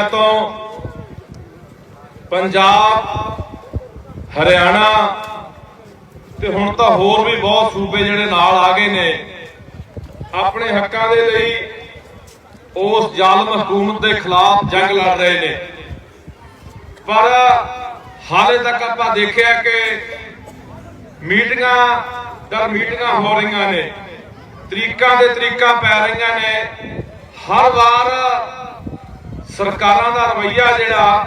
ਤੋਂ ਪੰਜਾਬ, ਹਰਿਆਣਾ ਤੇ ਹੁਣ ਤਾਂ ਹੋਰ ਵੀ ਬਹੁਤ ਸੂਬੇ ਜਿਹੜੇ ਨਾਲ ਆ ਗਏ ਨੇ, ਆਪਣੇ ਹੱਕਾਂ ਦੇ ਲਈ ਉਸ ਜ਼ਾਲਮ ਹਕੂਮਤ ਦੇ ਖਿਲਾਫ ਜੰਗ ਲੜ ਰਹੇ ਨੇ। ਪਰ ਹਾਲੇ ਤੱਕ ਆਪਾਂ ਦੇਖਿਆ ਕਿ ਮੀਟਿੰਗਾਂ ਦਰ ਮੀਟਿੰਗਾਂ ਹੋ ਰਹੀਆਂ ਨੇ, ਤਰੀਕਾਂ ਦੇ ਤਰੀਕਾਂ ਪੈ ਰਹੀਆਂ ਨੇ। ਹਰ ਵਾਰ ਸਰਕਾਰਾਂ ਦਾ ਰਵਈਆ ਜਿਹੜਾ,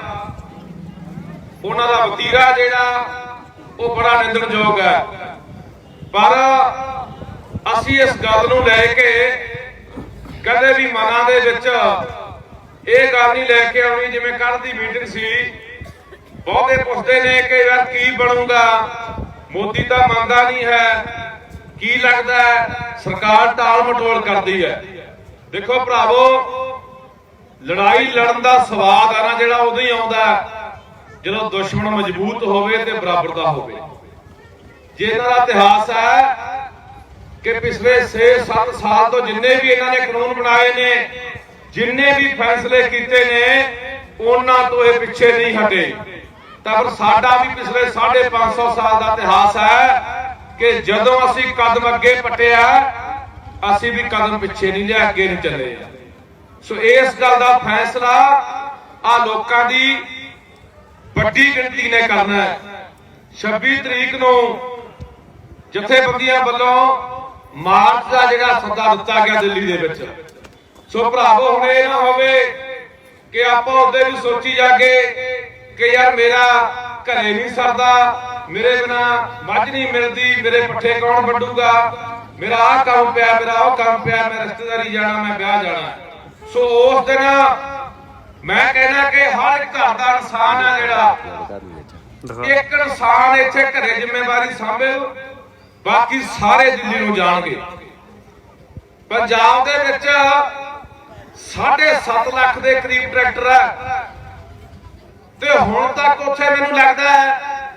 ਉਹਨਾਂ ਦਾ ਵਤੀਰਾ ਜਿਹੜਾ, ਉਹ ਬੜਾ ਨਿੰਦਣਯੋਗ ਹੈ। ਪਰ ਅਸੀਂ ਇਸ ਗੱਲ ਨੂੰ ਲੈ ਕੇ ਕਦੇ ਵੀ ਮਨਾਂ ਦੇ ਵਿੱਚ ਇਹ ਗੱਲ ਨਹੀਂ ਲੈ ਕੇ ਆਉਣੀ ਜਿਵੇਂ ਕੱਲ ਦੀ ਮੀਟਿੰਗ ਸੀ। ਬਹੁਤੇ ਪੁੱਛਦੇ ਨੇ ਕਿ ਯਾਰ ਕੀ ਬਣੂਗਾ? ਮੋਦੀ ਤਾਂ ਮੰਨਦਾ ਨਹੀਂ ਹੈ। ਕੀ ਲੱਗਦਾ ਸਰਕਾਰ ਟਾਲ ਮਟੋਲ ਕਰਦੀ ਹੈ। ਦੇਖੋ ਭਰਾਵੋ ਲੜਾਈ ਲੜਨ ਦਾ ਸਵਾਦ ਆ ਨਾ ਜਿਹੜਾ ਉਦੋਂ ਹੀ ਆਉਂਦਾ ਜਦੋਂ ਦੁਸ਼ਮਣ ਮਜ਼ਬੂਤ ਹੋਵੇ ਤੇ ਬਰਾਬਰ ਦਾ ਹੋਵੇ। ਜੇ ਇਹਨਾਂ ਦਾ ਇਤਿਹਾਸ ਹੈ ਕਿ ਪਿਛਲੇ 6-7 ਸਾਲ ਤੋਂ ਜਿੰਨੇ ਵੀ ਇਹਨਾਂ ਨੇ ਕਾਨੂੰਨ ਬਣਾਏ ਨੇ, ਜਿੰਨੇ ਵੀ ਫੈਸਲੇ ਕੀਤੇ ਨੇ, ਉਹਨਾਂ ਤੋਂ ਇਹ ਪਿੱਛੇ ਨਹੀਂ ਹਟੇ। ਤਾਂ ਪਰ ਸਾਡਾ ਵੀ ਪਿਛਲੇ 550 ਸਾਲ ਦਾ ਇਤਿਹਾਸ ਹੈ ਕਿ ਜਦੋਂ ਅਸੀਂ ਕਦਮ ਅੱਗੇ ਪਟਿਆ, ਅਸੀਂ ਵੀ ਕਦਮ ਪਿੱਛੇ ਨਹੀਂ ਲਿਆ, ਅੱਗੇ ਨਹੀਂ ਚੱਲੇ। ਸੋ ਇਸ ਗੱਲ ਦਾ ਫੈਸਲਾ ਆ ਲੋਕਾਂ ਦੀ ਵੱਡੀ ਗਿਣਤੀ ਨੇ ਕਰਨਾ ਹੈ। 26 ਤਰੀਕ ਨੂੰ ਜਥੇਬੰਦੀਆਂ ਵੱਲੋਂ ਮਾਰਚ ਦਾ ਜਿਹੜਾ ਸੱਦਾ ਦਿੱਤਾ ਗਿਆ ਦਿੱਲੀ ਦੇ ਵਿੱਚ। ਸੋ ਭਰਾਵੋ, ਹੁਣ ਇਹ ਨਾ ਹੋਵੇ ਕਿ ਆਪਾਂ ਉਹਦੇ ਵੀ ਸੋਚੀ ਜਾਗੇ ਕਿ ਯਾਰ ਮੇਰਾ ਘਰੇ ਨਹੀਂ ਸਰਦਾ, ਮੇਰੇ ਬਿਨਾ ਮੱਝ ਨਹੀਂ ਮਿਲਦੀ, ਮੇਰੇ ਪੱਠੇ ਕੌਣ ਵੱਢੂਗਾ? ਮੇਰਾ ਆਹ ਕੰਮ ਪਿਆ, ਮੇਰਾ ਉਹ ਕੰਮ ਪਿਆ, ਮੈਂ ਰਿਸ਼ਤੇਦਾਰੀ ਜਾਣਾ, ਮੈਂ ਵਿਆਹ ਜਾਣਾ। ਸੋ ਉਸ ਦਿਨ ਮੈਂ ਕਹਿੰਦਾ ਕਿ ਹਰ ਘਰ ਦਾ ਇਨਸਾਨ ਹੈ ਜਿਹੜਾ, ਇੱਕ ਇਨਸਾਨ ਇੱਥੇ ਘਰੇ ਜ਼ਿੰਮੇਵਾਰੀ ਸਾਂਭੇ, ਬਾਕੀ ਸਾਰੇ ਦਿੱਲੀ ਨੂੰ ਜਾਣਗੇ। ਪੰਜਾਬ ਦੇ ਵਿੱਚ 7.5 ਲੱਖ ਦੇ ਕਰੀਬ ਟਰੈਕਟਰ ਹੈ ਤੇ ਹੁਣ ਤੱਕ ਉੱਥੇ ਮੈਨੂੰ ਲੱਗਦਾ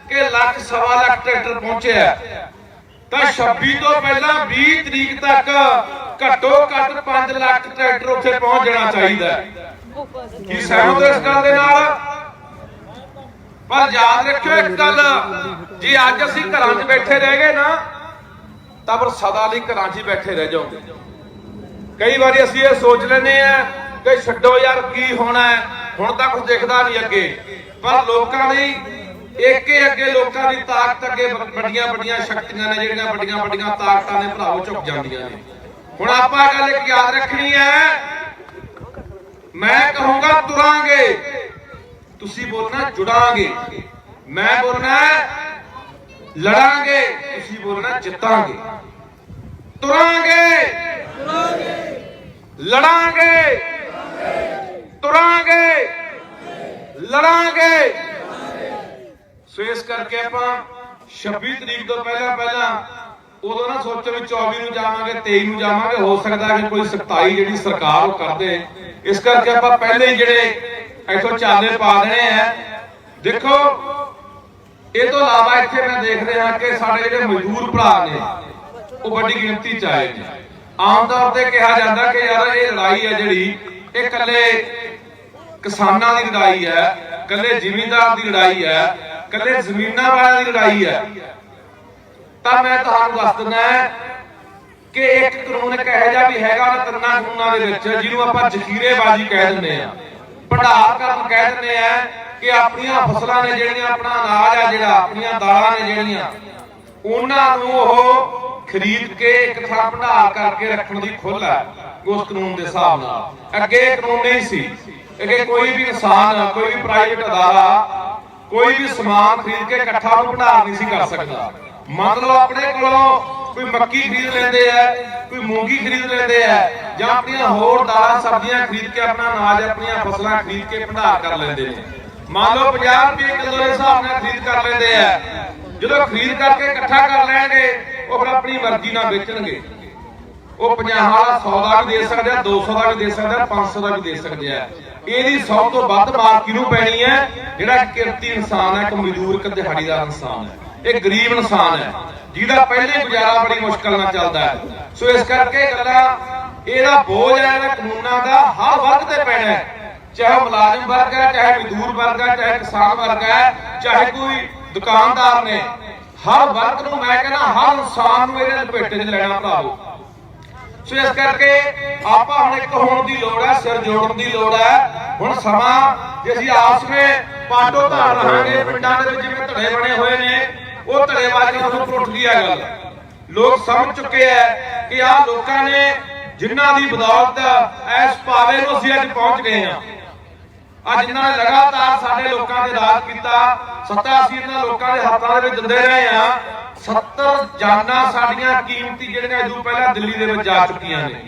ਕਿ ਲੱਖ ਸਵਾ ਲੱਖ ਟਰੈਕਟਰ ਪਹੁੰਚਿਆ ਤਾਂ 26 ਤੋਂ ਪਹਿਲਾਂ 20 ਤਰੀਕ ਤੱਕ ਘੱਟੋ ਘੱਟ 5 ਲੱਖ ਟਰੈਕਟਰ ਉੱਥੇ ਪਹੁੰਚ ਜਾਣਾ ਚਾਹੀਦਾ ਕੀ ਸਹਿਮਤ ਇਸ ਗੱਲ ਦੇ ਨਾਲ ਪਰ ਯਾਦ ਰੱਖਿਓ ਇੱਕ ਗੱਲ, ਜੇ ਅੱਜ ਅਸੀਂ ਘਰਾਂ 'ਚ ਬੈਠੇ ਰਹਿ ਗਏ ਨਾ, ਤਾਂ ਪਰ ਸਦਾ ਲਈ ਘਰਾਂ 'ਚ ਹੀ ਬੈਠੇ ਰਹਿ ਜਾਓਗੇ। ਕਈ ਵਾਰੀ ਅਸੀਂ ਇਹ ਸੋਚ ਲੈਨੇ ਆ ਕਿ ਛੱਡੋ ਯਾਰ, ਕੀ ਹੋਣਾ ਹੁਣ ਤਾਂ ਕੁਝ ਦਿਖਦਾ ਨਹੀਂ ਅੱਗੇ। ਪਰ ਲੋਕਾਂ ਲਈ ਏਕੇ ਅੱਗੇ ਲੋਕਾਂ ਦੀ ਤਾਕਤ ਅੱਗੇ ਵੱਡੀਆਂ ਵੱਡੀਆਂ ਸ਼ਕਤੀਆਂ ਨੇ ਜਿਹੜੀਆਂ ਵੱਡੀਆਂ ਵੱਡੀਆਂ ਤਾਕਤਾਂ ਨੇ, ਭਰਾਵੋ, ਝੁਕ ਜਾਂਦੀਆਂ ਨੇ। ਹੁਣ ਆਪਾਂ ਗੱਲ ਇੱਕ ਯਾਦ ਰੱਖਣੀ ਹੈ ਮੈਂ ਕਹੂੰਗਾ ਤੁਰਾਂਗੇ ਤੁਸੀਂ ਬੋਲਣਾ ਜੁੜਾਂਗੇ ਮੈਂ ਬੋਲਣਾ ਲੜਾਂਗੇ ਤੁਸੀਂ ਬੋਲਣਾ ਜਿੱਤਾਂਗੇ ਤੁਰਾਂਗੇ ਲੜਾਂਗੇ ਤੁਰਾਂਗੇ ਲੜਾਂਗੇ ਸੋ ਇਸ ਕਰਕੇ ਆਪਾਂ 26 ਤਰੀਕ ਤੋਂ ਪਹਿਲਾਂ ਪਹਿਲਾਂ ਉਦੋਂ ਨਾ ਸੋਚੋ ਵੀ 24 ਨੂੰ ਜਾਵਾਂਗੇ 23 ਨੂੰ ਜਾਵਾਂਗੇ, ਹੋ ਸਕਦਾ ਕਿ ਕੋਈ ਸਖਤਾਈ ਜਿਹੜੀ ਸਰਕਾਰ ਉਹ ਕਰ ਇਸ ਕਰਕੇ ਆਪਾਂ ਪਹਿਲੇ ਹੀ ਜਿਹੜੇ ਇੱਥੋਂ ਚਾਲੇ ਪਾ ਦੇਣੇ ਆ। ਦੇਖੋ, ਇਹ ਤੋਂ ਇਲਾਵਾ ਇੱਥੇ ਮੈਂ ਦੇਖ ਰਿਹਾ ਕਿ ਸਾਡੇ ਜਿਹੜੇ ਮਜ਼ਦੂਰ ਭਰਾ ਨੇ, ਉਹ ਵੱਡੀ ਗਿਣਤੀ ਚ ਆਏ ਨੇ। ਆਮ ਤੌਰ ਤੇ ਕਿਹਾ ਜਾਂਦਾ ਕਿ ਯਾਰ ਇਹ ਲੜਾਈ ਹੈ ਜਿਹੜੀ, ਇਹ ਇਕੱਲੇ ਕਿਸਾਨਾਂ ਦੀ ਲੜਾਈ ਹੈ ਇਕੱਲੇ ਜ਼ਿਮੀਂਦਾਰ ਦੀ ਲੜਾਈ ਹੈ ਇਕੱਲੇ ਜ਼ਮੀਨਾਂ ਵਾਲਿਆਂ ਦੀ ਲੜਾਈ ਹੈ ਤਾਂ ਮੈਂ ਤੁਹਾਨੂੰ ਦੱਸ ਦਿੰਦਾ ਕਿ ਇੱਕ ਕਾਨੂੰਨ ਇੱਕ ਇਹੋ ਵੀ ਹੈਗਾ ਉਹ ਤਿੰਨਾਂ ਕਾਨੂੰਨਾਂ ਦੇ ਵਿੱਚ, ਜਿਹਨੂੰ ਆਪਾਂ ਜ਼ਖੀਰੇਬਾਜ਼ੀ ਕਹਿ ਦਿੰਦੇ ਆ ਭੰਡਾਰ ਕਰਨ ਕਹਿ ਦਿੰਦੇ ਆ ਕਿ ਆਪਣੀਆਂ ਫਸਲਾਂ ਨੇ ਜਿਹੜੀਆਂ, ਆਪਣਾ ਅਨਾਜ ਆ ਜਿਹੜਾ, ਆਪਣੀਆਂ ਦਾਲਾਂ ਨੇ ਜਿਹੜੀਆਂ, ਉਹਨਾਂ ਨੂੰ ਉਹ ਖਰੀਦ ਕੇ ਇੱਕ ਥਾਂ ਭੰਡਾਰ ਕਰਕੇ ਰੱਖਣ ਦੀ ਖੁੱਲ ਹੈ, ਉਸ ਕਾਨੂੰਨ ਦੇ ਹਿਸਾਬ ਨਾਲ। ਅੱਗੇ ਕਾਨੂੰਨ ਨਹੀਂ ਸੀ ਅੱਗੇ ਕੋਈ ਵੀ ਇਨਸਾਨ ਕੋਈ ਵੀ ਪ੍ਰਾਈਵੇਟ ਅਦਾਰਾ, ਕੋਈ ਵੀ ਸਮਾਨ ਖਰੀਦ ਕੇ ਇਕੱਠਾ ਨੂੰ ਭੰਡਾਰ ਨਹੀਂ ਸੀ ਕਰ ਸਕਦਾ। ਮੰਨ ਲਓ ਆਪਣੇ ਕੋਲੋਂ ਕੋਈ ਮੱਕੀ ਖਰੀਦ ਲੈਂਦੇ ਆ, ਕੋਈ ਮੂੰਗੀ ਖਰੀਦ ਲੈਂਦੇ ਆ, ਜਾਂ ਆਪਣੀਆਂ ਹੋਰ ਦਾਲਾਂ, ਸਬਜ਼ੀਆਂ ਖਰੀਦ ਕੇ ਆਪਣਾ ਅਨਾਜ, ਆਪਣੀਆਂ ਫਸਲਾਂ ਖਰੀਦ ਕੇ ਭੰਡਾਰ ਕਰ ਲੈਂਦੇ ਨੇ। ਮੰਨ ਲਓ 50 ਰੁਪਏ ਕਿਲੋ ਦੇ ਹਿਸਾਬ ਨਾਲ ਖਰੀਦ ਕਰ ਲੈਂਦੇ ਆ। ਜਦੋਂ ਖਰੀਦ ਕਰਕੇ ਇਕੱਠਾ ਕਰ ਲੈਣਗੇ, ਉਹ ਫਿਰ ਆਪਣੀ ਮਰਜ਼ੀ ਨਾਲ ਵੇਚਣਗੇ। ਉਹ 50 ਵਾਲਾ 100 ਦਾ ਵੀ ਦੇ ਸਕਦੇ ਆ 200 ਦਾ ਵੀ ਦੇ ਸਕਦੇ ਆ 500 ਦਾ ਵੀ ਦੇ ਸਕਦੇ ਆ। ਇਹਦੀ ਸਭ ਤੋਂ ਵੱਧ ਮਾਰ ਕਿਹਨੂੰ ਪੈਣੀ ਹੈ? ਜਿਹੜਾ ਕਿਰਤੀ ਇਨਸਾਨ ਹੈ, ਇੱਕ ਮਜ਼ਦੂਰ, ਇੱਕ ਦਿਹਾੜੀਦਾਰ ਇਨਸਾਨ ਹੈ। ਇਹ ਗਰੀਬ ਇਨਸਾਨ ਹੈ, ਜਿਹਦਾ ਪਹਿਲੇ ਗੁਜ਼ਾਰਾ ਬੜੀ ਮੁਸ਼ਕਲ ਨਾਲ ਚੱਲਦਾ ਹੈ। ਸੋ ਇਸ ਕਰਕੇ ਗੱਲਾਂ, ਇਹਦਾ ਬੋਝ ਹੈ ਇਹਨਾਂ ਕਾਨੂੰਨਾਂ ਦਾ ਹਰ ਵਰਗ ਤੇ ਪੈਣਾ ਹੈ। ਚਾਹੇ ਮੁਲਾਜ਼ਮ ਵਰਗ ਹੈ, ਚਾਹੇ ਮਜ਼ਦੂਰ ਵਰਗ ਹੈ, ਚਾਹੇ ਕਿਸਾਨ ਵਰਗ ਹੈ, ਚਾਹੇ ਕੋਈ ਦੁਕਾਨਦਾਰ ਨੇ, ਹਰ ਵਰਗ ਨੂੰ ਮੈਂ ਕਹਿੰਦਾ ਹਰ ਇਨਸਾਨ ਨੂੰ ਇਹਦੇ ਲਪੇਟੇ 'ਚ ਲੈਣਾ ਭਰਾਵੋ। ਸੋ ਇਸ ਕਰਕੇ ਆਪਾਂ ਹੁਣ ਇੱਕ ਹੋਣ ਦੀ ਲੋੜ ਹੈ, ਸਿਰ ਜੋੜਨ ਦੀ ਲੋੜ ਹੈ। ਹੁਣ ਸਮਾਂ, ਜੇ ਅਸੀਂ ਆਪਸ ਵਿੱਚ ਪਾਟੋ ਧਾਰ ਰਹਾਂਗੇ ਪਿੰਡਾਂ ਦੇ ਵਿੱਚ ਜਿਵੇਂ ਧੜੇ ਬਣੇ ਹੋਏ ਨੇ ਉਹ ਧੜੇ ਤੋਂ ਟੁੱਟ ਗਈ ਹੈ ਗੱਲ। ਲੋਕ ਸਮਝ ਚੁੱਕੇ ਐ ਕਿ ਆਹ ਲੋਕਾਂ ਨੇ ਜਿਨ੍ਹਾਂ ਦੀ ਬਦੌਲਤ ਇਸ ਪਾਵੇ ਨੂੰ ਅਸੀਂ ਅੱਜ ਪਹੁੰਚ ਗਏ ਹਾਂ। ਅੱਜ ਜਿਨ੍ਹਾਂ ਨੇ ਲਗਾਤਾਰ ਸਾਡੇ ਲੋਕਾਂ ਤੇ ਰਾਜ ਕੀਤਾ, ਸੱਤਾ ਅਸੀਂ ਇਹਨਾਂ ਲੋਕਾਂ ਦੇ ਹੱਥਾਂ ਦੇ ਵਿੱਚ ਦਿੰਦੇ ਰਹੇ ਆ 70 ਜਾਨਾਂ ਸਾਡੀਆਂ ਕੀਮਤੀ ਜਿਹੜੀਆਂ ਇਦੋਂ ਪਹਿਲਾਂ ਦਿੱਲੀ ਦੇ ਵਿੱਚ ਜਾ ਚੁੱਕੀਆਂ ਨੇ।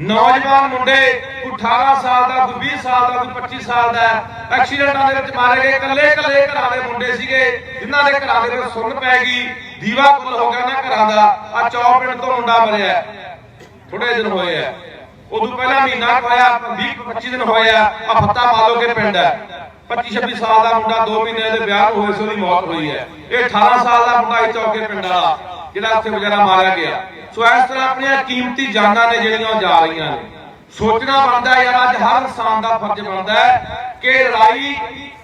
ਨੌਜਵਾਨ ਮੁੰਡੇ, ਕੋਈ 18 ਸਾਲ ਦਾ, ਕੋਈ 20 ਸਾਲ ਦਾ, ਕੋਈ 25 ਸਾਲ ਦਾ ਐਕਸੀਡੈਂਟਾਂ ਦੇ ਵਿੱਚ ਮਾਰੇ ਗਏ ਕੱਲੇ ਕੱਲੇ ਘਰਾਂ ਦੇ ਮੁੰਡੇ ਸੀਗੇ, ਜਿਨ੍ਹਾਂ ਦੇ ਘਰਾਂ ਦੇ ਵਿੱਚ ਸੁੰਨ ਪੈ ਗਈ, ਦੀਵਾ ਕੁੱਲ ਹੋ ਗਿਆ ਨਾ ਘਰਾਂ ਦਾ ਆ ਚੌ ਪਿੰਡ ਤੋਂ ਮੁੰਡਾ ਮਰਿਆ ਥੋੜੇ ਦਿਨ ਹੋਏ ਆ ਉਦੋਂ ਪਹਿਲਾਂ ਮਹੀਨਾ ਹੋਇਆ 20 25 ਦਿਨ ਹੋਇਆ ਆ ਫੱਤਾ ਮਾਲੋ ਕੇ ਪਿੰਡ ਹੈ। 25 26 ਸਾਲ ਦਾ ਮੁੰਡਾ 2 ਮਹੀਨੇ ਦੇ ਵਿਆਹ ਹੋਏ ਸੀ, ਉਹਦੀ ਮੌਤ ਹੋਈ ਹੈ। ਇਹ 18 ਸਾਲ ਦਾ ਮੁੰਡਾ ਇਹ ਚੌਕੇ ਪਿੰਡ ਵਾਲਾ, ਜਿਹੜਾ ਉੱਥੇ ਵਿਚਾਰਾ ਮਾਰਿਆ ਗਿਆ। ਸੋ ਇਸ ਤਰ੍ਹਾਂ ਆਪਣੀਆਂ ਕੀਮਤੀ ਜਾਨਾਂ ਨੇ ਜਿਹੜੀਆਂ ਉਹ ਜਾ ਰਹੀਆਂ ਨੇ। ਸੋਚਣਾ ਬਣਦਾ ਯਾਰ, ਅੱਜ ਹਰ ਇਨਸਾਨ ਦਾ ਫਰਜ਼ ਬਣਦਾ ਹੈ ਕਿ ਲੜਾਈ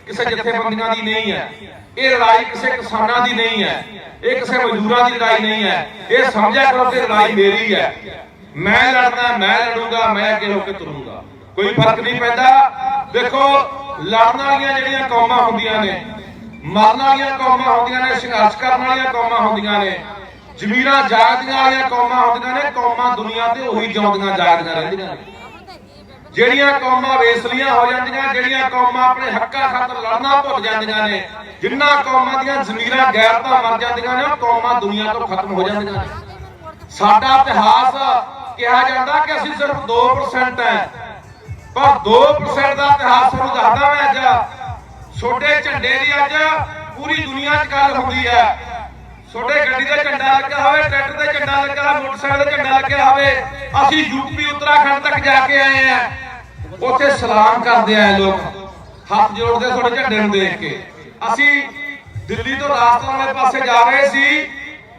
ਕਿਸੇ ਜਥੇਬੰਦੀਆਂ ਦੀ ਨਹੀਂ ਹੈ। ਇਹ ਲੜਾਈ ਕਿਸੇ ਕਿਸਾਨਾਂ ਦੀ ਨਹੀਂ ਹੈ। ਇਹ ਕਿਸੇ ਮਜ਼ਦੂਰਾਂ ਦੀ ਲੜਾਈ ਨਹੀਂ ਹੈ। ਇਹ ਸਮਝਿਆ ਕਰੋ ਕਿ ਲੜਾਈ ਮੇਰੀ ਹੈ। ਮੈਂ ਲੜਨਾ, ਮੈਂ ਲੜੂੰਗਾ, ਮੈਂ ਅੱਗੇ ਹੋ ਕੇ ਤੁਰੂੰਗਾ। ਕੋਈ ਫ਼ਰਕ ਨਹੀਂ ਪੈਂਦਾ। ਦੇਖੋ, ਲੜਨ ਵਾਲੀਆਂ ਜਿਹੜੀਆਂ ਕੌਮਾਂ ਹੁੰਦੀਆਂ ਨੇ, ਮਰਨ ਵਾਲੀਆਂ ਕੌਮਾਂ ਹੁੰਦੀਆਂ ਨੇ, ਸੰਘਰਸ਼ ਕਰਨ ਵਾਲੀਆਂ ਕੌਮਾਂ ਹੁੰਦੀਆਂ ਨੇ ਜ਼ਮੀਰਾਂ ਜਾਗਦੀਆਂ ਵਾਲੀਆਂ ਕੌਮਾਂ ਹੁੰਦੀਆਂ ਨੇ, ਕੌਮਾਂ ਦੁਨੀਆ ਤੇ ਉਹੀ ਜਿਉਂਦੀਆਂ ਜਾਗਦੀਆਂ ਰਹਿੰਦੀਆਂ ਨੇ। ਜਿਹੜੀਆਂ ਕੌਮਾਂ ਵੇਸਲੀਆਂ ਹੋ ਜਾਂਦੀਆਂ, ਜਿਹੜੀਆਂ ਕੌਮਾਂ ਆਪਣੇ ਹੱਕਾਂ ਖਾਤਰ ਲੜਨਾ ਭੁੱਲ ਜਾਂਦੀਆਂ ਨੇ ਜਿਨ੍ਹਾਂ ਕੌਮਾਂ ਦੀਆਂ ਜ਼ਮੀਰਾਂ ਗੈਰਤਾਂ ਮਰ ਜਾਂਦੀਆਂ ਨੇ, ਉਹ ਕੌਮਾਂ ਦੁਨੀਆ ਤੋਂ ਖਤਮ ਹੋ ਜਾਂਦੀਆਂ ਨੇ। ਸਾਡਾ ਇਤਿਹਾਸ ਕਿਹਾ ਜਾਂਦਾ ਕਿ ਅਸੀਂ ਸਿਰਫ 2% ਹੈ। ਪਰ 2% ਦਾ ਇਤਿਹਾਸ ਤੁਹਾਨੂੰ ਦੱਸਦਾ ਮੈਂ ਅੱਜ, ਛੋਟੇ ਝੰਡੇ ਦੀ ਅੱਜ ਪੂਰੀ ਦੁਨੀਆ 'ਚ ਗੱਲ ਹੁੰਦੀ ਹੈ। ਛੋਟੇ ਗੱਡੀ ਤੇ ਝੰਡਾ ਲੱਗਾ ਹੋਵੇ ਟਰੈਕਟਰ ਤੇ ਝੰਡਾ ਲੱਗਾ ਹੋਵੇ ਮੋਟਰਸਾਈਕਲ ਤੇ ਝੰਡਾ ਲੱਗਿਆ ਹੋਵੇ, ਅਸੀਂ ਯੂਪੀ ਉੱਤਰਾਖੰਡ ਤੱਕ ਜਾ ਕੇ ਆਏ ਆ ਉੱਥੇ ਸਲਾਮ ਕਰਦੇ ਆ ਲੋਕ, ਹੱਥ ਜੋੜਦੇ ਤੁਹਾਡੇ ਝੰਡੇ ਨੂੰ ਦੇਖ ਕੇ। ਅਸੀਂ ਦਿੱਲੀ ਤੋਂ ਰਾਜਸਥਾਨ ਵਾਲੇ ਪਾਸੇ ਜਾ ਰਹੇ ਸੀ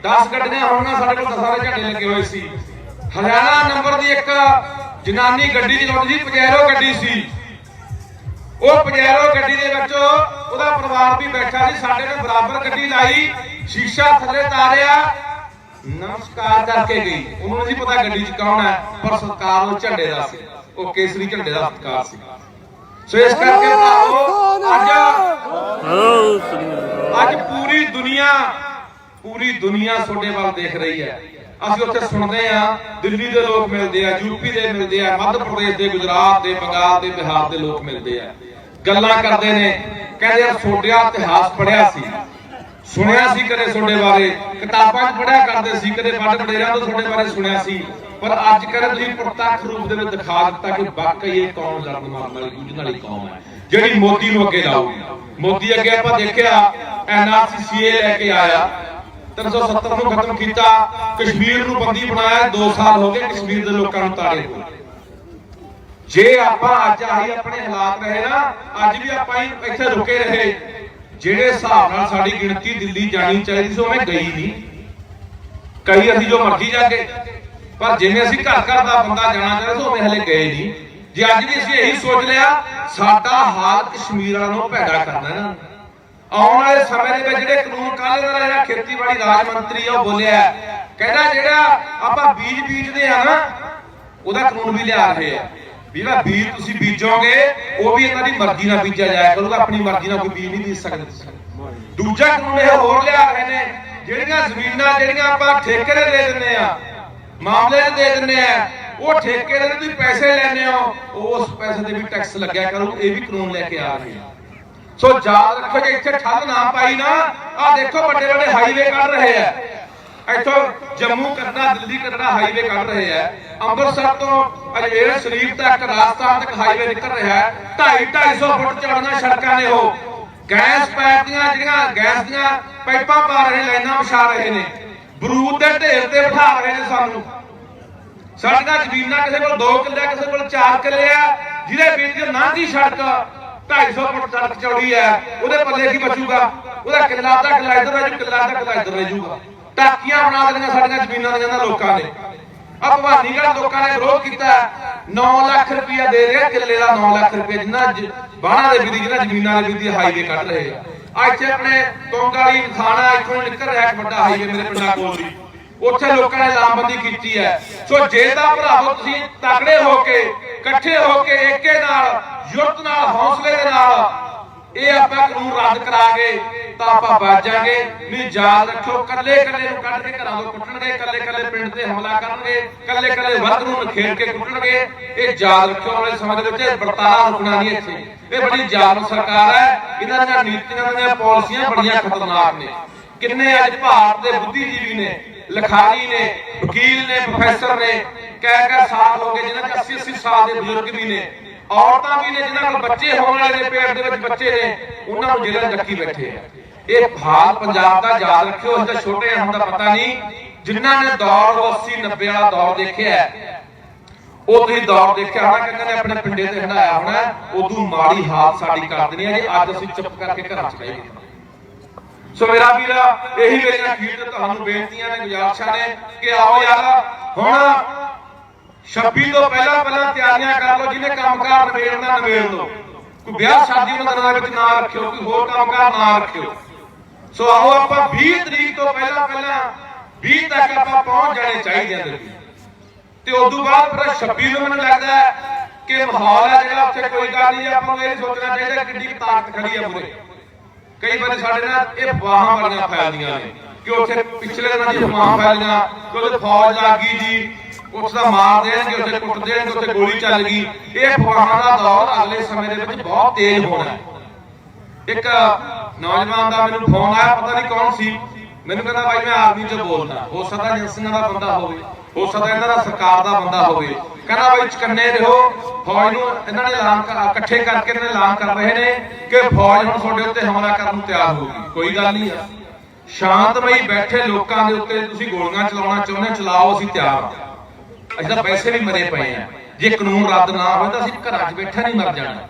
10 ਗੱਡੀਆਂ ਹੋਣਗੀਆਂ ਸਾਡੇ ਕੋਲ 10 ਝੰਡੇ ਲੱਗੇ ਹੋਏ ਸੀ। ਹਰਿਆਣਾ ਨੰਬਰ ਦੀ ਇੱਕ ਜਨਾਨੀ ਗੱਡੀ ਚਲਾਉਂਦੀ ਸੀ ਪਜੈਰੋ ਗੱਡੀ ਸੀ। ਉਹ ਪਜੈਰੋ ਗੱਡੀ ਦੇ ਵਿੱਚ ਉਹਦਾ ਪਰਿਵਾਰ ਵੀ ਬੈਠਾ ਸੀ ਸਾਡੇ ਨੇ ਬਰਾਬਰ ਗੱਡੀ ਲਾਈ, ਸ਼ੀਸ਼ਾ ਥੱਲੇ ਤਾਰਿਆ ਨਮਸਕਾਰ ਕਰਕੇ ਗਈ। ਉਹਨੂੰ ਨਹੀਂ ਪਤਾ ਗੱਡੀ 'ਚ ਕੌਣ ਹੈ, ਪਰ ਸਰਕਾਰ ਉਹ ਝੰਡੇ ਦਾ ਸੀ। ਉਹ ਕੇਸਰੀ ਝੰਡੇ ਦਾ ਸਤਕਾਰ ਸੀ। ਸੋ ਇਸ ਕਰਕੇ ਭਰਾਵੋ, ਅੱਜ ਅੱਜ ਪੂਰੀ ਦੁਨੀਆ ਪੂਰੀ ਦੁਨੀਆ ਤੁਹਾਡੇ ਵੱਲ ਦੇਖ ਰਹੀ ਹੈ। ਅਸੀਂ ਉੱਥੇ ਸੁਣਦੇ ਆ ਦਿੱਲੀ ਦੇ ਲੋਕ ਮਿਲਦੇ ਆ ਯੂਪੀ ਦੇ ਮਿਲਦੇ ਆ, ਮੱਧ ਪ੍ਰਦੇਸ਼ ਦੇ, ਗੁਜਰਾਤ ਦੇ, ਬੰਗਾਲ ਦੇ, ਬਿਹਾਰ ਦੇ ਲੋਕ ਮਿਲਦੇ ਆ। ਗੱਲਾਂ ਕਰਦੇ ਨੇ, ਕਹਿੰਦੇ ਯਾਰ ਇਤਿਹਾਸ ਪੜਿਆ ਸੀ। ਸੁਣਿਆ ਸੀ ਕਦੇ ਤੁਹਾਡੇ ਬਾਰੇ? ਕਿਤਾਬਾਂ 'ਚ ਪੜਿਆ ਕਰਦੇ ਸੀ, ਕਦੇ ਵੱਡ ਵਡੇਰਿਆਂ ਤੋਂ ਤੁਹਾਡੇ ਬਾਰੇ ਸੁਣਿਆ ਸੀ। ਪਰ ਅੱਜ ਕੱਲ੍ਹ ਤੁਸੀਂ ਪ੍ਰਤੱਖ ਰੂਪ ਦੇ ਵਿੱਚ ਦਿਖਾ ਦਿੱਤਾ ਕਿ ਵਾਕਈ ਇਹ ਕੌਮ ਲੜਨ ਮਾਰਨ ਵਾਲੀ ਜੂਝਣ ਵਾਲੀ ਕੌਮ ਹੈ। ਜਿਹੜੀ ਮੋਦੀ ਨੂੰ ਅੱਗੇ ਲਾਊਗੀ ਮੋਦੀ ਅੱਗੇ ਆਪਾਂ ਦੇਖਿਆ ਐਨਆਰਸੀਸੀਏ ਲੈ ਕੇ ਆਇਆ। 370 ਨੂੰ ਖਤਮ ਕੀਤਾ। ਕਸ਼ਮੀਰ ਨੂੰ ਬੰਦੀ ਬਣਾਇਆ। 2 ਸਾਲ ਹੋ ਗਏ ਕਸ਼ਮੀਰ ਦੇ ਲੋਕਾਂ ਨੂੰ ਤਾੜੇ ਹੋਏ। ਜੇ ਆਪਾਂ ਅੱਜ ਆਹੀ ਆਪਣੇ ਹਾਲਾਤ ਰਹੇ ਨਾ, ਅੱਜ ਵੀ ਆਪਾਂ ਇੱਥੇ ਰੁਕੇ ਰਹੇ। ਜਿਹੜੇ ਹਿਸਾਬ ਨਾਲ ਸਾਡੀ ਗਿਣਤੀ ਦਿੱਲੀ ਜਾਣੀ ਚਾਹੀਦੀ ਸੀ ਉਹਨੇ ਗਈ ਨਹੀਂ। ਕਈ ਅਸੀਂ ਜੋ ਮਰਜ਼ੀ ਜਾਗੇ, ਪਰ ਜਿਵੇਂ ਅਸੀਂ ਘਰ ਘਰ ਦਾ ਬੰਦਾ ਜਾਣਾ ਚਾਹੁੰਦੇ ਸੀ ਉਹਨੇ ਹਲੇ ਗਏ ਨਹੀਂ। ਜੇ ਅੱਜ ਵੀ ਅਸੀਂ ਇਹੀ ਸੋਚ ਲਿਆ, ਸਾਡਾ ਹਾਲ ਕਸ਼ਮੀਰ ਵਾਲਾ ਨੂੰ ਭੈੜਾ ਕਰਨਾ ਨਾ। ਆਉਣ ਵਾਲੇ ਸਮੇਂ ਦੇ ਵਿੱਚ ਜਿਹੜੇ ਕਾਨੂੰਨ ਕਾਲੇ ਦਾ ਜਿਹੜਾ ਖੇਤੀਬਾੜੀ ਰਾਜ ਮੰਤਰੀ ਆ, ਉਹ ਬੋਲਿਆ ਕਹਿੰਦਾ ਜਿਹੜਾ ਆਪਾਂ ਬੀਜ ਬੀਜਦੇ ਆ ਨਾ, ਉਹਦਾ ਕਾਨੂੰਨ ਵੀ ਲਿਆ ਰਹੇ ਆ। ਜਿਹੜਾ ਬੀਜ ਤੁਸੀਂ ਬੀਜੋਗੇ, ਉਹ ਵੀ ਇਹਨਾਂ ਦੀ ਮਰਜ਼ੀ ਨਾਲ ਬੀਜਿਆ ਜਾਇਆ ਕਰੂਗਾ, ਆਪਣੀ ਮਰਜ਼ੀ ਨਾਲ ਕੋਈ ਬੀਜ ਨਹੀਂ ਬੀਜ ਸਕਦੇ ਤੁਸੀਂ। ਦੂਜਾ ਕਾਨੂੰਨ ਇਹ ਹੋਰ ਲਿਆ ਰਹੇ ਨੇ, ਜਿਹੜੀਆਂ ਜ਼ਮੀਨਾਂ, ਜਿਹੜੀਆਂ ਆਪਾਂ ਠੇਕੇ ਤੇ ਦੇ ਦਿੰਦੇ ਆ, ਮਾਮਲੇ ਤੇ ਦੇ ਦਿੰਦੇ ਆ, ਉਹ ਠੇਕੇ ਦੇ ਤੁਸੀਂ ਪੈਸੇ ਲੈਣੇ ਹੋ ਉਸ ਪੈਸੇ ਤੇ ਵੀ ਟੈਕਸ ਲੱਗਿਆ ਕਰੂ, ਇਹ ਵੀ ਕਾਨੂੰਨ ਲੈ ਕੇ ਆ ਰਹੇ ਆ। ਸੋ ਯਾਦ ਰੱਖੋ, ਜੇ ਇੱਥੇ ਠੱਲ ਨਾ ਪਾਈ ਨਾ ਆ ਦੇਖੋ ਵੱਡੇ ਵੱਡੇ ਹਾਈਵੇ ਕੱਢ ਰਹੇ ਆ। ਇੱਥੋਂ ਜੰਮੂ ਕਰਨਾ ਦਿੱਲੀ ਕਰਨਾ ਹਾਈਵੇ ਕੱਢ ਰਹੇ ਆ। ਅੰਮ੍ਰਿਤਸਰ ਤੋਂ ਅਜਮੇਰ ਸ਼ਰੀਫ ਤੱਕ ਰਾਜਸਥਾਨ ਤੱਕ ਹਾਈਵੇ ਨਿਕਲ ਰਿਹਾ ਹੈ। 2.5 250 ਫੁੱਟ ਚੌੜੀਆਂ ਸੜਕਾਂ ਨੇ ਉਹ। ਗੈਸ ਪਾਈਪ ਦੀਆਂ ਜਿਹੜੀਆਂ, ਗੈਸ ਦੀਆਂ ਪਾਈਪਾਂ ਪਾ ਰਹੇ ਲਾਈਨਾਂ ਵਿਛਾ ਰਹੇ ਨੇ। ਬਰੂਦ ਦੇ ਢੇਰ ਤੇ ਬਿਠਾ ਰਹੇ ਨੇ ਸਾਨੂੰ। ਸੜਕਾਂ ਜ਼ਮੀਨਾਂ ਕਿਸੇ ਕੋਲ 2 ਕਿੱਲੇ, ਕਿਸੇ ਕੋਲ 4 ਕਿੱਲੇ ਆ। ਜਿਹਦੇ ਵਿੱਚ ਨਾ ਦੀ ਸੜਕ 250 ਫੁੱਟ ਸੜਕ ਚੌੜੀ ਹੈ। ਉਹਦੇ ਪੱਲੇ ਕੀ ਬਚੂਗਾ? ਉਹਦਾ ਕਿੱਲਾ ਅੱਧਾ ਕਿੱਲਾ ਇੱਧਰ ਰਹਿ ਜੂ, ਕਿੱਲਾ ਅੱਧਾ ਕਿੱਲਾ ਇੱਧਰ ਰਹਿ ਜੂਗਾ। ਟਾਕੀਆਂ ਬਣਾ ਦੇਣੀਆਂ ਸਾਡੀਆਂ ਜ਼ਮੀਨਾਂ ਦੀਆਂ ਨਾ ਲੋਕਾਂ ਨੇ। ਆ ਭਵਾਨੀਗੜ੍ਹ ਲੋਕਾਂ ਨੇ ਵਿਰੋਧ ਕੀਤਾ। 9 ਲੱਖ ਰੁਪਇਆ ਦੇ ਰਿਹਾ ਕਿੱਲੇ ਦਾ 9 ਲੱਖ ਰੁਪਇਆ ਜਿੰਨਾ ਬਾਣਾ ਦੇ ਵਿਧੀ ਜਿੰਨਾ ਜ਼ਮੀਨਾਂ ਦੇ ਵਿਧੀ ਹਾਈਵੇ ਕੱਢ ਰਹੇ ਆ। ਇੱਥੇ ਆਪਣੇ ਟੋਂਗ ਥਾਣਾ, ਇੱਥੋਂ ਨਿਕਲ ਰਿਹਾ ਇੱਕ ਵੱਡਾ ਹਾਈਵੇ ਮੇਰੇ ਪਿੰਡਾਂ ਕੋਲ ਦੀ। ਉੱਥੇ ਲੋਕਾਂ ਨੇ ਲਾਮਬੰਦੀ ਕੀਤੀ ਹੈ। ਸੋ ਜੇ ਤਾਂ ਭਰਾਵੋ ਤੁਸੀਂ ਤਕੜੇ ਹੋ ਕੇ, ਇਕੱਠੇ ਹੋ ਕੇ ਏਕੇ ਨਾਲ, ਯੁੱਧ ਨਾਲ, ਹੌਸਲੇ ਦੇ ਨਾਲ ਇਹ ਆਪਾਂ ਕਾਨੂੰਨ ਰੱਦ ਕਰਾ ਕੇ ਤਾਂ ਆਪਾਂ ਬਚ ਜਾਾਂਗੇ। ਨਹੀਂ, ਯਾਦ ਰੱਖੋ ਕੱਲੇ ਕੱਲੇ ਨੂੰ ਕੱਢ ਕੇ ਘਰਾਂ ਤੋਂ ਕੁੱਟਣਗੇ ਕੱਲੇ ਕੱਲੇ ਪਿੰਡ ਤੇ ਹਮਲਾ ਕਰਨਗੇ ਕੱਲੇ ਕੱਲੇ ਵਰਗ ਨੂੰ ਨਖੇੜ ਕੇ ਕੁੱਟਣਗੇ। ਇਹ ਯਾਦ ਰੱਖੋ ਆਉਣ ਸਮੇਂ ਦੇ ਵਿੱਚ ਵਰਤਾਰਾ ਰੁਕਣਾ ਨਹੀਂ ਇੱਥੇ। ਇਹ ਬੜੀ ਜ਼ਾਲਮ ਸਰਕਾਰ ਹੈ, ਇਹਨਾਂ ਦੀਆਂ ਨੀਤੀਆਂ ਦੀਆਂ ਪਾਲਿਸੀਆਂ ਬੜੀਆਂ ਖਤਰਨਾਕ ਨੇ। ਕਿੰਨੇ ਅੱਜ ਭਾਰਤ ਦੇ ਬੁੱਧੀਜੀਵੀ ਨੇ, ਲਿਖਾਰੀ ਨੇ, ਵਕੀਲ ਨੇ ਪ੍ਰੋਫੈਸਰ ਨੇ ਕਹਿ ਕਹਿ ਸਾਲ ਹੋ ਗਏ, ਜਿਨ੍ਹਾਂ 'ਚ 80 80 ਸਾਲ ਦੇ ਬਜ਼ੁਰਗ ਵੀ ਨੇ। ਔਰਤਾਂ ਵੀ ਨੇ, ਜਿਨ੍ਹਾਂ ਕੋਲ ਬੱਚੇ ਹੋਣ ਵਾਲੇ ਨੇ, ਪੇਟ ਦੇ ਵਿੱਚ ਬੱਚੇ ਨੇ, ਉਹਨਾਂ ਨੂੰ ਜੇਲ੍ਹਾਂ ਰੱਖੀ ਬੈਠੇ ਆ। ਇਹ ਹਾਲ ਪੰਜਾਬ ਦਾ ਯਾਦ ਰੱਖਿਓ, ਅਸੀਂ ਤਾਂ ਛੋਟੇ ਹਾਂ ਪਤਾ ਨਹੀਂ, ਜਿਨ੍ਹਾਂ ਨੇ ਦੌਰ 80 90 ਵਾਲਾ ਦੌਰ ਦੇਖਿਆ ਉਹ ਤੁਸੀਂ ਦੌਰ ਦੇਖਿਆ ਹੋਣਾ ਕਿ ਨੇ ਆਪਣੇ ਪਿੰਡੇ ਤੇ ਹੰਡਾਇਆ ਹੋਣਾ ਉਦੋਂ ਮਾੜੀ ਹਾਲਤ ਸਾਡੀ ਕਰ ਦੇਣੀ ਹੈ, ਜੇ ਅੱਜ ਅਸੀਂ ਚੁੱਪ ਕਰਕੇ ਘਰਾਂ 'ਚ ਬਹਿ ਗਏ। ਸੋ ਮੇਰਾ ਵੀਰਾ, ਇਹੀ ਮੇਰੀਆਂ ਖੀਰ ਤੇ ਤੁਹਾਨੂੰ ਬੇਨਤੀਆਂ ਨੇ, ਗੁਜ਼ਾਰਿਸ਼ਾਂ ਨੇ, ਕਿ ਆਓ ਯਾਰ, ਹੁਣ 26 ਤੋਂ ਪਹਿਲਾਂ ਪਹਿਲਾਂ ਤਿਆਰੀਆਂ ਕਰ ਲਓ, ਜਿਹਨੇ ਕੰਮਕਾਰ ਨਵੇੜਨਾ ਨਵੇੜ ਲਓ ਕੋਈ ਵਿਆਹ ਸ਼ਾਦੀ ਉਹਨਾਂ ਵਿੱਚ ਨਾ ਰੱਖਿਓ, ਕੋਈ ਹੋਰ ਕੰਮਕਾਰ ਨਾ ਰੱਖਿਓ। ਸੋ ਆਓ ਆਪਾਂ 20 ਤਰੀਕ ਤੋਂ ਪਹਿਲਾਂ ਪਹਿਲਾਂ 20 ਤੱਕ ਆਪਾਂ ਪਹੁੰਚ ਜਾਣੇ ਚਾਹੀਦੇ ਆਂ ਤੇ ਉਸ ਤੋਂ ਬਾਅਦ ਫਿਰ 26 ਨੂੰ ਮੈਨੂੰ ਲੱਗਦਾ ਕਿ ਮਾਹੌਲ ਹੈ ਜਿਹੜਾ ਉੱਥੇ ਕੋਈ ਗੱਲ ਨਹੀਂ, ਆਪਾਂ ਨੂੰ ਇਹ ਸੋਚਣਾ ਚਾਹੀਦਾ ਕਿੰਨੀ ਤਾਕਤ ਖੜੀ ਹੈ ਮੂਰੇ ਕਈ ਵਾਰੀ ਸਾਡੇ ਨਾਲ ਇਹ ਬਾਹਾਂ ਬੜੀਆਂ ਫੈਲਦੀਆਂ ਨੇ ਕਿ ਉੱਥੇ ਪਿਛਲੇ ਦਿਨਾਂ ਦੀ ਬਾਹਾਂ ਫੈਲੀਆਂ ਕਿ ਉਹਦੇ ਫੌਜ ਲੱਗ ਗਈ ਜੀ ਉੱਥੇ ਦਾ ਮਾਰ ਦੇਣਗੇ ਉੱਥੇ ਕੁੱਟ ਦੇਣਗੇ ਉੱਥੇ ਗੋਲੀ ਚੱਲ ਗਈ। ਇਹ ਬਾਹਾਂ ਦਾ ਦੌਰ ਅਗਲੇ ਸਮੇਂ ਦੇ ਵਿੱਚ ਬਹੁਤ ਤੇਜ਼ ਹੋਣਾ ਹੈ। ਇੱਕ ਨੌਜਵਾਨ ਦਾ ਮੈਨੂੰ ਫੋਨ ਆਇਆ ਪਤਾ ਨਹੀਂ ਕੌਣ ਸੀ। ਮੈਨੂੰ ਕਹਿੰਦਾ ਭਾਈ ਮੈਂ ਆਰਮੀ ਚ ਬੋਲਦਾ। ਹੋ ਸਕਦਾ ਏਜੰਸੀਆਂ ਦਾ ਬੰਦਾ ਹੋਵੇ ਹੋ ਸਕਦਾ ਇਹਨਾਂ ਦਾ ਸਰਕਾਰ ਦਾ ਬੰਦਾ ਹੋਵੇ। ਕਹਿੰਦਾ ਭਾਈ ਚਕੰਨੇ ਰਹੋ। ਫੌਜ ਨੂੰ ਇਹਨਾਂ ਨੇ ਐਲਾਨ ਕਰ- ਇਕੱਠੇ ਕਰਕੇ ਇਹਨਾਂ ਨੇ ਐਲਾਨ ਕਰ ਰਹੇ ਨੇ ਕਿ ਫੌਜ ਹੁਣ ਤੁਹਾਡੇ ਉੱਤੇ ਹਮਲਾ ਕਰਨ ਨੂੰ ਤਿਆਰ ਹੋਊਗੀ ਕੋਈ ਗੱਲ ਨਹੀਂ ਆ। ਸ਼ਾਂਤਮਈ ਬੈਠੇ ਲੋਕਾਂ ਦੇ ਉੱਤੇ ਤੁਸੀਂ ਗੋਲੀਆਂ ਚਲਾਉਣਾ ਚਾਹੁੰਦੇ ਹੋ, ਚਲਾਓ ਅਸੀਂ ਤਿਆਰ ਹਾਂ। ਅਸੀਂ ਤਾਂ ਪੈਸੇ ਵੀ ਮਰੇ ਪਏ ਆ। ਜੇ ਕਾਨੂੰਨ ਰੱਦ ਨਾ ਹੋਵੇ ਤਾਂ ਅਸੀਂ ਘਰਾਂ 'ਚ ਬੈਠਾ ਨਹੀਂ ਮਰ ਜਾਣਾ।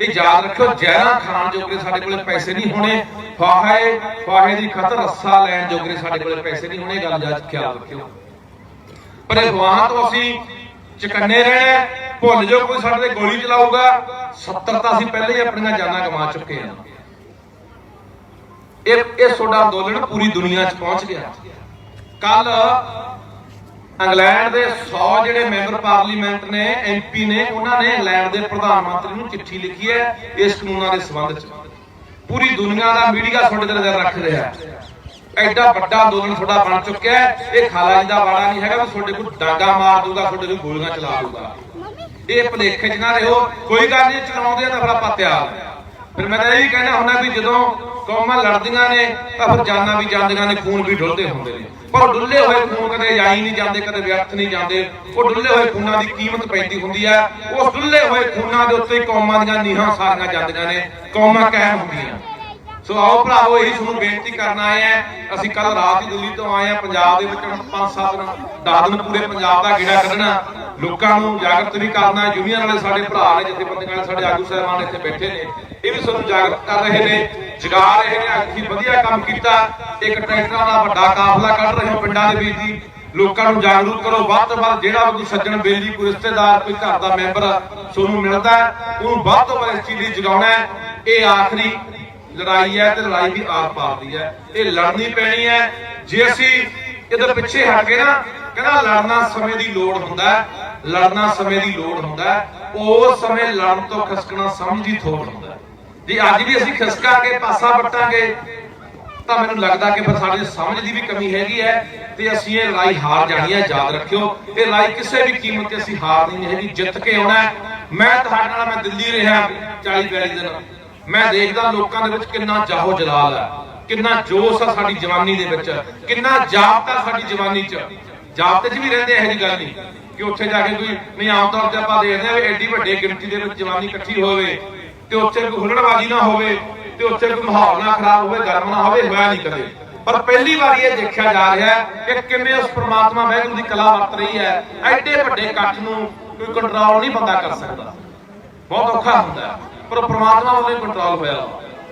ਇਹ ਯਾਦ ਰੱਖਿਓ, ਜ਼ਹਿਰਾਂ ਖਾਣ ਜੋਗਰੇ ਸਾਡੇ ਕੋਲੇ ਪੈਸੇ ਨਹੀਂ ਹੋਣੇ। ਫਾਹੇ ਫਾਹੇ ਦੀ ਖਤਰ ਰੱਸਾ ਲੈਣ ਜੋਗਰੇ ਸਾਡੇ ਕੋਲੇ ਪੈਸੇ ਨਹੀਂ ਹੋਣੇ ਗੱਲ ਦਾ ਖਿਆਲ ਰੱਖਿਓ। ਪਰ ਇਹ ਵਾਹਾਂ ਤੋਂ ਅਸੀਂ ਚਕੰਨੇ ਰਹਿਣਾ ਭੁੱਲ ਜਾਓ, ਕੋਈ ਸਾਡੇ ਤੇ ਗੋਲੀ ਚਲਾਊਗਾ। 70 ਤਾਂ ਅਸੀਂ ਪਹਿਲਾਂ ਹੀ ਆਪਣੀਆਂ ਜਾਨਾਂ ਗਵਾ ਚੁੱਕੇ ਹਾਂ। ਇਹ ਇਹ ਤੁਹਾਡਾ ਅੰਦੋਲਨ ਪੂਰੀ ਦੁਨੀਆ 'ਚ ਪਹੁੰਚ ਗਿਆ। ਕੱਲ ਇੰਗਲੈਂਡ ਦੇ 100 ਜਿਹੜੇ ਮੈਂਬਰ ਪਾਰਲੀਮੈਂਟ ਨੇ ਐਮਪੀ ਨੇ, ਉਹਨਾਂ ਨੇ ਇੰਗਲੈਂਡ ਦੇ ਪ੍ਰਧਾਨ ਮੰਤਰੀ ਨੂੰ ਚਿੱਠੀ ਲਿਖੀ ਹੈ ਇਸ ਕਾਨੂੰਨਾਂ ਦੇ ਸੰਬੰਧ 'ਚ। ਪੂਰੀ ਦੁਨੀਆ ਦਾ ਮੀਡੀਆ ਤੁਹਾਡੇ ਤੇ ਨਜ਼ਰ ਰੱਖ ਰਿਹਾ ਹੈ। ਐਡਾ ਵੱਡਾ ਅੰਦੋਲਨ ਤੁਹਾਡਾ ਬਣ ਚੁੱਕਿਆ ਹੈ। ਇਹ ਖਾਲਾ ਜੀ ਦਾ ਵਾੜਾ ਨਹੀਂ ਹੈਗਾ ਵੀ ਤੁਹਾਡੇ ਕੋਲ ਡਾਂਗਾ ਮਾਰ ਦੂਗਾ ਤੁਹਾਡੇ ਕੋਲ ਗੋਲੀਆਂ ਚਲਾ ਦੂਗਾ ਇਹ ਭਲੇਖੇ ਚ ਨਾ ਰਹੋ ਕੋਈ ਗੱਲ ਨਹੀਂ, ਚਲਾਉਂਦੇ ਆ ਤਾਂ ਫਿਰ ਆਪਾਂ ਤਿਆਰ ਫਿਰ ਮੈਂ ਤਾਂ ਇਹ ਵੀ ਕਹਿਣਾ ਹੁੰਦਾ ਵੀ ਜਦੋਂ ਕੌਮਾਂ ਲੜਦੀਆਂ ਨੇ, ਤਾਂ ਫਿਰ ਜਾਨਾਂ ਵੀ ਜਾਂਦੀਆਂ ਨੇ, ਖੂਨ ਵੀ ਡੁੱਲਦੇ ਹੁੰਦੇ ਨੇ। ਪਰ ਡੁੱਲੇ ਹੋਏ ਖੂਨ ਕਦੇ ਜਾਈ ਨਹੀਂ ਜਾਂਦੇ, ਕਦੇ ਵਿਅਰਥ ਨਹੀਂ ਜਾਂਦੇ। ਉਹ ਡੁੱਲੇ ਹੋਏ ਖੂਨਾਂ ਦੀ ਕੀਮਤ ਪੈਂਦੀ ਹੁੰਦੀ ਹੈ। ਉਸ ਡੁੱਲੇ ਹੋਏ ਖੂਨਾਂ ਦੇ ਉੱਤੇ ਕੌਮਾਂ ਦੀਆਂ ਨੀਹਾਂ ਸਾਰੀਆਂ ਜਾਂਦੀਆਂ ਨੇ। ਕੌਮਾਂ ਕਾਇਮ ਹੁੰਦੀਆਂ। ਸੋ ਆਓ ਭਰਾਵੋ, ਇਹੀ ਤੁਹਾਨੂੰ ਬੇਨਤੀ ਕਰਨ ਆਏ ਆ, ਅਸੀਂ ਕੱਲ ਰਾਤ ਹੀ ਦਿੱਲੀ ਤੋਂ ਆਏ ਆ, ਪੰਜਾਬ ਦੇ ਵਿੱਚ 5-7 ਦਿਨ 10 ਦਿਨ ਪੂਰੇ ਪੰਜਾਬ ਦਾ ਗੇੜਾ ਕੱਢਣਾ, ਲੋਕਾਂ ਨੂੰ ਜਾਗਰਤ ਵੀ ਕਰਨਾ, ਯੂਨੀਅਨ ਵਾਲੇ ਸਾਡੇ ਭਰਾ ਨੇ ਜਿੱਥੇ ਵਾਲੇ ਸਾਡੇ ਆਗੂ ਸਾਹਿਬਾਨ ਇੱਥੇ ਬੈਠੇ ਨੇ, ਇਹ ਵੀ ਸਾਨੂੰ ਜਾਗਰਤ ਕਰ ਰਹੇ ਨੇ ਜਗਾ ਰਹੇ ਨੇ ਅਸੀਂ ਵਧੀਆ ਕੰਮ ਕੀਤਾ, ਇੱਕ ਟਰੈਕਟਰਾਂ ਦਾ ਵੱਡਾ ਕਾਫਲਾ ਕੱਢ ਰਹੇ ਹੋ ਪਿੰਡਾਂ ਦੇ ਵਿੱਚ ਦੀ ਲੋਕਾਂ ਨੂੰ ਜਾਗਰੂਕ ਕਰੋ, ਵੱਧ ਤੋਂ ਵੱਧ ਜਿਹੜਾ ਵੀ ਕੋਈ ਸੱਜਣ ਬੇਲੀ ਕੋਈ ਰਿਸ਼ਤੇਦਾਰ, ਕੋਈ ਘਰ ਦਾ ਮੈਂਬਰ ਤੁਹਾਨੂੰ ਮਿਲਦਾ, ਉਹਨੂੰ ਵੱਧ ਤੋਂ ਵੱਧ ਇਸ ਚੀਜ਼ ਲਈ ਜਗਾਉਣਾ ਇਹ ਆਖਰੀ ਲੜਾਈ ਹੈ ਤੇ ਲੜਾਈ ਵੀ ਆਪ ਪਾਉਂਦੀ ਹੈ ਇਹ ਲੜਨੀ ਪੈਣੀ ਹੈ। ਜੇ ਅਸੀਂ ਇਹਦੇ ਪਿੱਛੇ ਹਟ ਕੇ ਨਾ, ਕਹਿੰਦਾ ਲੜਨਾ ਸਮੇਂ ਦੀ ਲੋੜ ਹੁੰਦਾ ਲੜਨਾ ਸਮੇਂ ਦੀ ਲੋੜ ਹੁੰਦਾ ਉਸ ਸਮੇਂ ਲੜਨ ਤੋਂ ਖਸਕਣਾ ਸਮਝ ਥੋੜ ਹੁੰਦਾ ਜੇ ਅੱਜ ਵੀ ਅਸੀਂ ਖਸਕਾਂਗੇ, ਪਾਸਾ ਵੱਟਾਂਗੇ, ਤਾਂ ਮੈਨੂੰ ਲੱਗਦਾ ਕਿ ਫਿਰ ਸਾਡੇ ਸਮਝ ਦੀ ਵੀ ਕਮੀ ਹੈਗੀ ਹੈ ਤੇ ਅਸੀਂ ਇਹ ਲੜਾਈ ਹਾਰ ਜਾਣੀ ਹੈ। ਯਾਦ ਰੱਖਿਓ, ਇਹ ਲੜਾਈ ਕਿਸੇ ਵੀ ਕੀਮਤ ਤੇ ਅਸੀਂ ਹਾਰ ਨਹੀਂ ਹੈਗੀ। ਜਿੱਤ ਕੇ ਆਉਣਾ ਮੈਂ ਤੁਹਾਡੇ ਨਾਲ, ਮੈਂ ਦਿੱਲੀ ਰਿਹਾ 40 42 ਦਿਨ। ਮੈਂ ਦੇਖਦਾ ਲੋਕਾਂ ਦੇ ਵਿੱਚ ਕਿੰਨਾ ਜਾਹੋ ਜਲਾਲ ਹੈ ਕਿੰਨਾ ਜੋਸ਼ ਆ ਸਾਡੀ ਜਵਾਨੀ ਦੇ ਵਿੱਚ ਕਿੰਨਾ ਜਾਬਤਾ ਸਾਡੀ ਜਵਾਨੀ 'ਚ। ਜਾਬਤੇ 'ਚ ਵੀ ਰਹਿੰਦੇ ਇਹੋ ਜਿਹੀ ਗੱਲ ਨਹੀਂ ਕਿ ਉੱਥੇ ਜਾ ਕੇ ਕੋਈ ਨਹੀਂ ਆਮ ਤੌਰ ਤੇ ਆਪਾਂ ਦੇਖਦੇ ਆ ਵੀ ਐਡੀ ਵੱਡੀ ਗਿਣਤੀ ਦੇ ਵਿੱਚ ਜਵਾਨੀ ਇਕੱਠੀ ਹੋਵੇ ਤੇ ਉੱਥੇ ਕੋਈ ਹੁਲੜਬਾਜ਼ੀ ਨਾ ਹੋਵੇ ਤੇ ਉੱਥੇ ਕੋਈ ਮਾਹੌਲ ਨਾ ਖਰਾਬ ਹੋਵੇ ਗਰਮ ਨਾ ਹੋਵੇ ਹੋਇਆ ਨਹੀਂ ਕਦੇ। ਪਰ ਪਹਿਲੀ ਵਾਰੀ ਇਹ ਦੇਖਿਆ ਜਾ ਰਿਹਾ ਹੈ ਕਿ ਕਿਵੇਂ ਉਸ ਪ੍ਰਮਾਤਮਾ ਵਾਹਿਗੁਰੂ ਦੀ ਕਲਾ ਵਰਤ ਰਹੀ ਹੈ ਐਡੇ ਵੱਡੇ ਇਕੱਠ ਨੂੰ ਕੋਈ ਕੰਟਰੋਲ ਨਹੀਂ ਬੰਦਾ ਕਰ ਸਕਦਾ। ਬਹੁਤ ਔਖਾ ਹੁੰਦਾ ਹੈ, ਪਰ ਪ੍ਰਮਾਤਮਾ ਵੱਲੋਂ ਕੰਟਰੋਲ ਹੋਇਆ।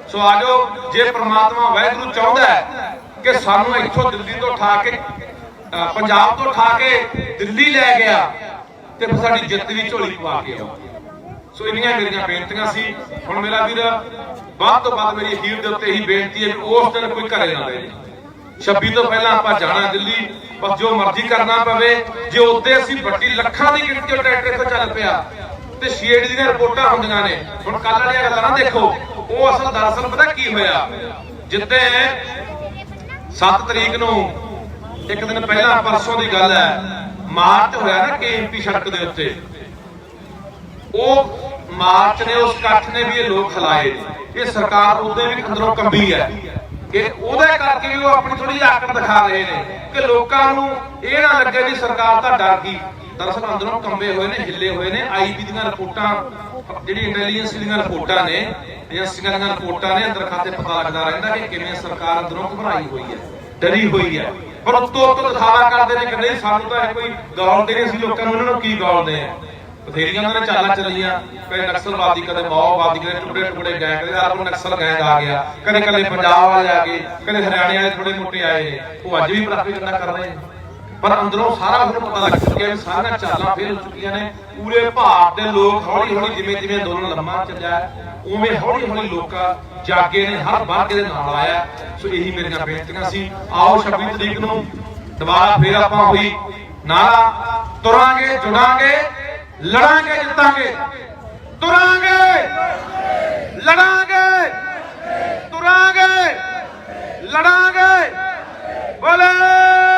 ਸੋ ਆਜੋ, ਜੇ ਪ੍ਰਮਾਤਮਾ ਵਾਹਿਗੁਰੂ ਚਾਹੁੰਦਾ ਹੈ ਕਿ ਸਾਨੂੰ ਇੱਥੋਂ ਦਿੱਲੀ ਤੋਂ ਉਠਾ ਕੇ ਪੰਜਾਬ ਤੋਂ ਉਠਾ ਕੇ ਦਿੱਲੀ ਲੈ ਗਿਆ, ਤੇ ਫਿਰ ਸਾਡੀ ਜਿੱਤ ਦੀ ਝੋਲੀ ਪਵਾ ਕੇ ਆਓ ਸੋ ਇੰਨੀਆਂ ਮੇਰੀਆਂ ਬੇਨਤੀਆਂ ਸੀ। ਹੁਣ ਮੇਰਾ ਵੀਰ, ਵੱਧ ਤੋਂ ਵੱਧ ਮੇਰੀ ਅਖੀਰ ਦੇ ਉੱਤੇ ਹੀ ਬੇਨਤੀ ਹੈ ਕਿ ਉਸ ਦਿਨ ਕੋਈ ਘਰੇ ਨਾ ਰਹੇ। 26 ਤੋਂ ਪਹਿਲਾਂ ਆਪਾਂ ਜਾਣਾ ਦਿੱਲੀ, ਬਸ ਜੋ ਮਰਜ਼ੀ ਕਰਨਾ ਪਵੇ। ਜੇ ਉੱਤੇ ਅਸੀਂ ਵੱਡੀ ਲੱਖਾਂ ਦੀ ਗਿਣਤੀ ਉਹ ਟਰੈਕਟਰ ਇੱਥੋਂ ਚੱਲ ਪਿਆ ਤੇ ਸ਼ੇਡ ਦੀਆਂ ਰਿਪੋਰਟਾਂ ਹੁੰਦੀਆਂ ਨੇ। ਹੁਣ ਕੱਲ ਵਾਲੀਆਂ ਗੱਲਾਂ ਨਾ ਦੇਖੋ। ਉਹ ਅਸਲ ਦਰਅਸਲ ਪਤਾ ਕੀ ਹੋਇਆ? ਜਿੱਤੇ 7 ਤਰੀਕ ਨੂੰ ਇੱਕ ਦਿਨ ਪਹਿਲਾਂ ਪਰਸੋਂ ਦੀ ਗੱਲ ਹੈ, ਮਾਰਚ ਹੋਇਆ ਨਾ ਕੇਐਮਪੀ ਸੜਕ ਦੇ ਉੱਤੇ। ਉਹ ਮਾਰਚ ਨੇ, ਉਸ ਇਕੱਠ ਨੇ ਵੀ ਇਹ ਲੋਕ ਖਲਾਏ। ਇਹ ਸਰਕਾਰ ਉਹਦੇ ਵੀ ਅੰਦਰੋਂ ਕੰਬੀ ਹੈ। ਇਹ ਉਹਦੇ ਕਰਕੇ ਵੀ ਉਹ ਆਪਣੀ ਥੋੜੀ ਜਿਹੀ ਆਕੜ ਦਿਖਾ ਰਹੇ ਨੇ ਕਿ ਲੋਕਾਂ ਨੂੰ ਇਹ ਨਾ ਲੱਗੇ ਵੀ ਸਰਕਾਰ ਤਾਂ ਡਰ ਗਈ। ਦਰਅਸਲ ਅੰਦਰੋਂ ਕੰਬੇ ਹੋਏ ਨੇ, ਹਿੱਲੇ ਹੋਏ ਨੇ। ਆਈਬੀ ਦੀਆਂ ਰਿਪੋਰਟਾਂ, ਜਿਹੜੀ ਇੰਟੈਲੀਜੈਂਸ ਦੀਆਂ ਰਿਪੋਰਟਾਂ ਨੇ ਏਜੰਸੀਆਂ ਦੀਆਂ ਰਿਪੋਰਟਾਂ ਨੇ, ਅੰਦਰ ਖਾਤੇ ਪਤਾ ਲੱਗਦਾ ਰਹਿੰਦਾ ਕਿ ਕਿਵੇਂ ਸਰਕਾਰ ਅੰਦਰੋਂ ਘਬਰਾਈ ਹੋਈ ਹੈ, ਡਰੀ ਹੋਈ ਹੈ। ਪਰ ਉੱਤੋਂ ਉੱਤੋਂ ਦਿਖਾਵਾ ਕਰਦੇ ਨੇ ਕਿ ਨਹੀਂ ਸਾਨੂੰ ਤਾਂ ਇਹ ਕੋਈ ਗੌਲਦੇ ਨਹੀਂ, ਅਸੀਂ ਲੋਕਾਂ ਨੂੰ ਇਹਨਾਂ ਨੂੰ ਕੀ ਗੌਲਦੇ ਆ? ਬਥੇਰੀਆਂ ਉਹਨਾਂ ਨੇ ਚਾਲਾਂ ਚੱਲੀਆਂ। ਕਦੇ ਨਕਸਲਵਾਦੀ ਕਦੇ ਮਾਓਵਾਦੀ ਕਦੇ ਟੁਕੜੇ ਟੁਕੜੇ ਗਏ ਕਦੇ ਆਪ ਨਕਸਲ ਗੈਂਗ ਆ ਗਿਆ। ਕਦੇ ਕਦੇ ਪੰਜਾਬ ਵਾਲੇ ਆ ਗਏ ਕਦੇ ਹਰਿਆਣੇ ਵਾਲੇ ਥੋੜੇ ਮੋਟੇ ਆਏ ਨੇ। ਉਹ ਅੱਜ ਵੀ ਪ੍ਰਾਪਤੀ ਕਰਨਾ ਕਰ ਰਹੇ ਨੇ? ਪਰ ਅੰਦਰੋਂ ਸਾਰਾ ਕੁਝ ਪਤਾ ਲੱਗ ਚੁੱਕਿਆ ਵੀ ਸਾਰੀਆਂ ਚਾਲਾਂ ਫੇਲ ਹੋ ਚੁੱਕੀਆਂ ਨੇ। ਪੂਰੇ ਭਾਰਤ ਦੇ ਲੋਕ ਹੌਲੀ ਹੌਲੀ ਜਿਵੇਂ ਜਿਵੇਂ ਅੰਦੋਲਨ ਲੰਮਾ ਚੱਲਿਆ, ਉਵੇਂ ਹੌਲੀ ਹੌਲੀ ਲੋਕਾਂ ਜਾਗੇ ਨੇ, ਹਰ ਵਰਗ ਦੇ ਨਾਲ ਆਇਆ। ਸੋ ਇਹੀ ਮੇਰੀਆਂ ਬੇਨਤੀਆਂ ਸੀ। ਆਓ 26 ਤਰੀਕ ਨੂੰ ਦੁਬਾਰਾ ਫੇਰ ਆਪਾਂ ਹੋਈ ਨਾਰਾ ਤੁਰਾਂਗੇ, ਜੁੜਾਂਗੇ, ਲੜਾਂਗੇ, ਜਿੱਤਾਂਗੇ। ਤੁਰਾਂਗੇ! ਲੜਾਂਗੇ! ਤੁਰਾਂਗੇ! ਲੜਾਂਗੇ! ਬੋਲੇ!